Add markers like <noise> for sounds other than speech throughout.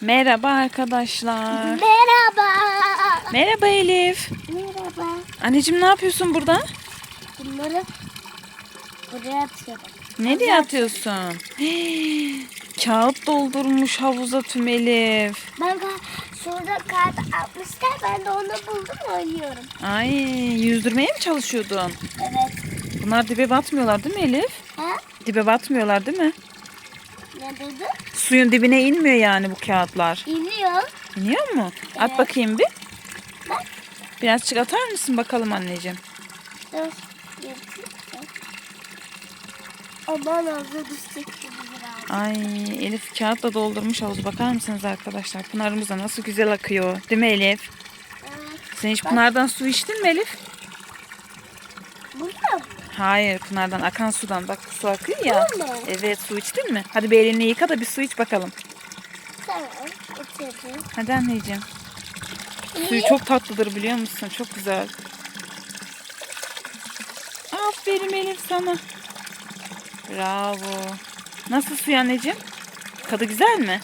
Merhaba arkadaşlar. Merhaba. Merhaba Elif. Merhaba. Anneciğim ne yapıyorsun burada? Bunları buraya atıyorum. Nereye atıyorsun? Hii, <gasps> Kağıt doldurmuş havuza tüm Elif. Ben şurada kağıt atmışlar. Ben de onu buldum oynuyorum. Ay yüzdürmeye mi çalışıyordun? Evet. Bunlar dibe batmıyorlar değil mi Elif? Ha? Dibe batmıyorlar değil mi? Ne dedi? Suyun dibine inmiyor yani bu kağıtlar. İniyor. İniyor mu? At Evet. bakayım bir. Bak. Birazcık atar mısın bakalım anneciğim? Dur. Aman ağzı düşecek gibi biraz. Ay Elif kağıtla doldurmuş havuzu bakar mısınız arkadaşlar? Pınarımız da nasıl güzel akıyor. Değil mi Elif? Evet. Sen hiç Pınar'dan su içtin mi Elif? Burada mı? Hayır Pınar'dan akan sudan. Bak su akıyor ya. Bu mu? Evet su içtin mi? Hadi bir elini yıka da bir su iç bakalım. Tamam. Oturdu. Hadi anneciğim. Suyu çok tatlıdır biliyor musun? Çok güzel. Aferin Elif sana. Bravo. Nasıl suyu anneciğim? Tadı güzel mi?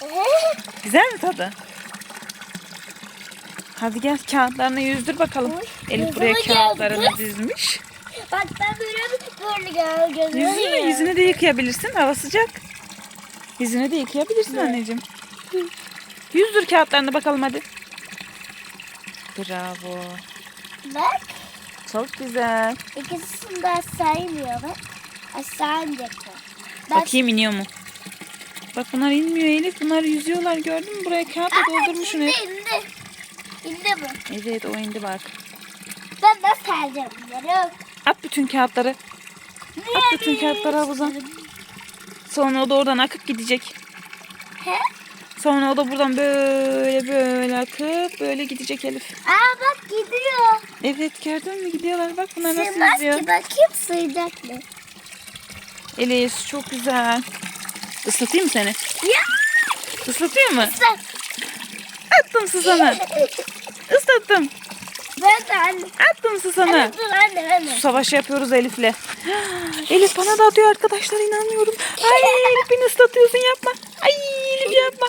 <laughs> Güzel mi tadı? Hadi gel kağıtlarını yüzdür bakalım. Elif buraya kağıtlarını dizmiş. Bak ben böyle böyle gel gözüme Yüzünü, yüzünü de yıkayabilirsin. Hava sıcak. Yüzünü de yıkayabilirsin anneciğim. Yüzdür kağıtlarını bakalım hadi. Bravo. Bak Çok güzel. ikisini de aşağı iniyor bak. Aşağı inecek. Bak, Bakayım iniyor mu? Bak bunlar inmiyor Elif. Bunlar yüzüyorlar gördün mü? Buraya kağıtla doldurmuşsun indi, hep. indi. İndi bu. Evet o indi bak. Ben nasıl alacağım bunları? At bütün kağıtları. At bütün kağıtları havuza. Sonra o da oradan akıp gidecek. He? Sonra o da buradan böyle böyle akıp böyle gidecek Elif. Aa bak gidiyor. Evet gördün mü gidiyorlar bak bunlar nasıl Sığmaz yüzüyor. ki bakayım sığacak mı? Elif çok güzel. Islatayım mı seni? Ya Islatıyor mu? sen. Attım su sana. <laughs> Islattım. Ben de anne. Attım su sana. Dur anne anne. Savaş yapıyoruz Elif'le. <gasps> Elif bana da atıyor arkadaşlar inanmıyorum. Ay <laughs> Elif beni ıslatıyorsun yapma. Ay Elif yapma.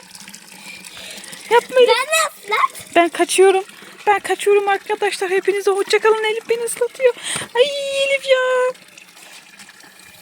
Yapma Elif. Ben ıslat. Ben kaçıyorum. Ben kaçıyorum arkadaşlar. Hepinize hoşçakalın. Elif beni ıslatıyor. Ay Elif ya.